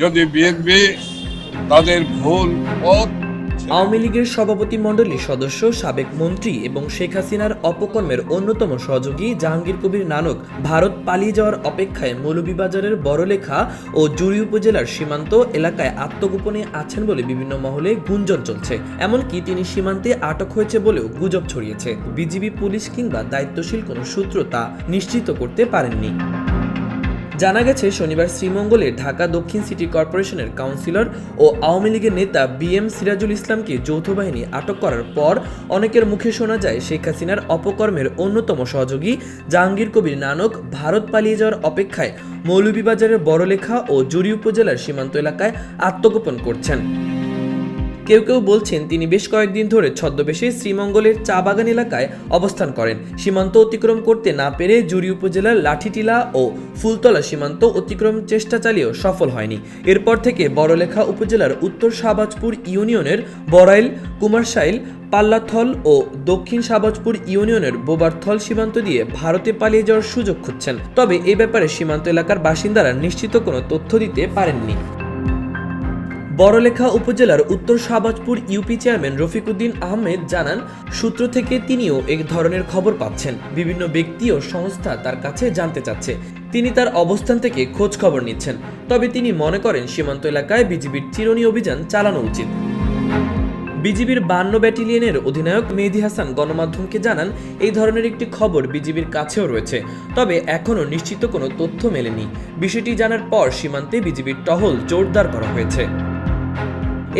যদি বিএনপি তাদের ভুল পথ আওয়ামী লীগের সভাপতি মণ্ডলীর সদস্য, সাবেক মন্ত্রী এবং শেখ হাসিনার অপকর্মের অন্যতম সহযোগী জাহাঙ্গীর কবির নানক ভারত পালিয়ে যাওয়ার অপেক্ষায় মৌলভীবাজারের বড়লেখা ও জুড়ি উপজেলার সীমান্ত এলাকায় আত্মগোপনে আছেন বলে বিভিন্ন মহলে গুঞ্জন চলছে। এমনকি তিনি সীমান্তে আটক হয়েছে বলেও গুজব ছড়িয়েছে। বিজিবি পুলিশ কিংবা দায়িত্বশীল কোনো সূত্র তা নিশ্চিত করতে পারেননি। জানা গেছে, শনিবার শ্রীমঙ্গলে ঢাকা দক্ষিণ সিটি কর্পোরেশনের কাউন্সিলর ও আওয়ামী লীগের নেতা বি এম সিরাজুল ইসলামকে যৌথ বাহিনী আটক করার পর অনেকের মুখে শোনা যায়, শেখ হাসিনার অপকর্মের অন্যতম সহযোগী জাহাঙ্গীর কবির নানক ভারত পালিয়ে যাওয়ার অপেক্ষায় মৌলভীবাজারের বড়লেখা ও জুড়ি উপজেলার সীমান্ত এলাকায় আত্মগোপন করছেন। কেউ কেউ বলছেন তিনি বেশ কয়েকদিন ধরে ছদ্মবেশে শ্রীমঙ্গলের চা বাগান এলাকায় অবস্থান করেন। সীমান্ত অতিক্রম করতে না পেরে জুড়ি উপজেলার লাঠিটিলা ও ফুলতলা সীমান্ত অতিক্রম চেষ্টা চালিয়েও সফল হয়নি। এরপর থেকে বড়লেখা উপজেলার উত্তর শাহবাজপুর ইউনিয়নের বড়াইল, কুমারশাইল, পাল্লাথল ও দক্ষিণ শাহবাজপুর ইউনিয়নের বোবারথল সীমান্ত দিয়ে ভারতে পালিয়ে যাওয়ার সুযোগ খুঁজছেন। তবে এ ব্যাপারে সীমান্ত এলাকার বাসিন্দারা নিশ্চিত কোনো তথ্য দিতে পারেননি। বড়লেখা উপজেলার উত্তর শাহবাজপুর ইউপি চেয়ারম্যান রফিকুদ্দিন আহমেদ জানান, সূত্র থেকে তিনিও এক ধরনের খবর পাচ্ছেন। বিভিন্ন ব্যক্তি ও সংস্থা তার কাছে জানতে চাচ্ছে। তিনি তার অবস্থান থেকে খোঁজ খবর নিচ্ছেন। তবে তিনি মনে করেন, সীমান্ত এলাকায় বিজিবির চিরুনি অভিযান চালানো উচিত। বিজিবির বান্ন ব্যাটালিয়নের অধিনায়ক মেহেদি হাসান গণমাধ্যমকে জানান, এই ধরনের একটি খবর বিজিবির কাছেও রয়েছে। তবে এখনও নিশ্চিত কোনো তথ্য মেলেনি। বিষয়টি জানার পর সীমান্তে বিজিবির টহল জোরদার করা হয়েছে।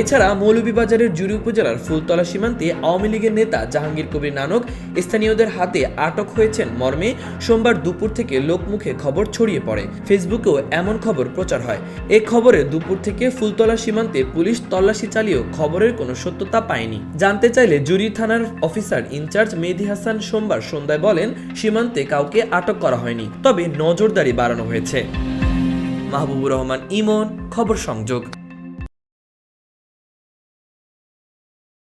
এছাড়া মৌলভীবাজারের জুড়ি উপজেলার ফুলতলা সীমান্তে আওয়ামী লীগের নেতা জাহাঙ্গীর কবির নানক, স্থানীয়দের হাতে আটক হয়েছেন মর্মে। সোমবার দুপুর থেকে লোকমুখে খবর ছড়িয়ে পড়ে। ফেসবুকেও এমন খবর প্রচার হয়। এ খবরে দুপুর থেকে ফুলতলা সীমান্তে পুলিশ তল্লাশি চালিয়েও খবরের কোনো সত্যতা পায়নি। জানতে চাইলে জুরি থানার অফিসার ইনচার্জ মেহেদি হাসান সোমবার সন্ধ্যায় বলেন, সীমান্তে কাউকে আটক করা হয়নি, তবে নজরদারি বাড়ানো হয়েছে। মাহবুবুর রহমান, ইমন, খবর সংযোগ।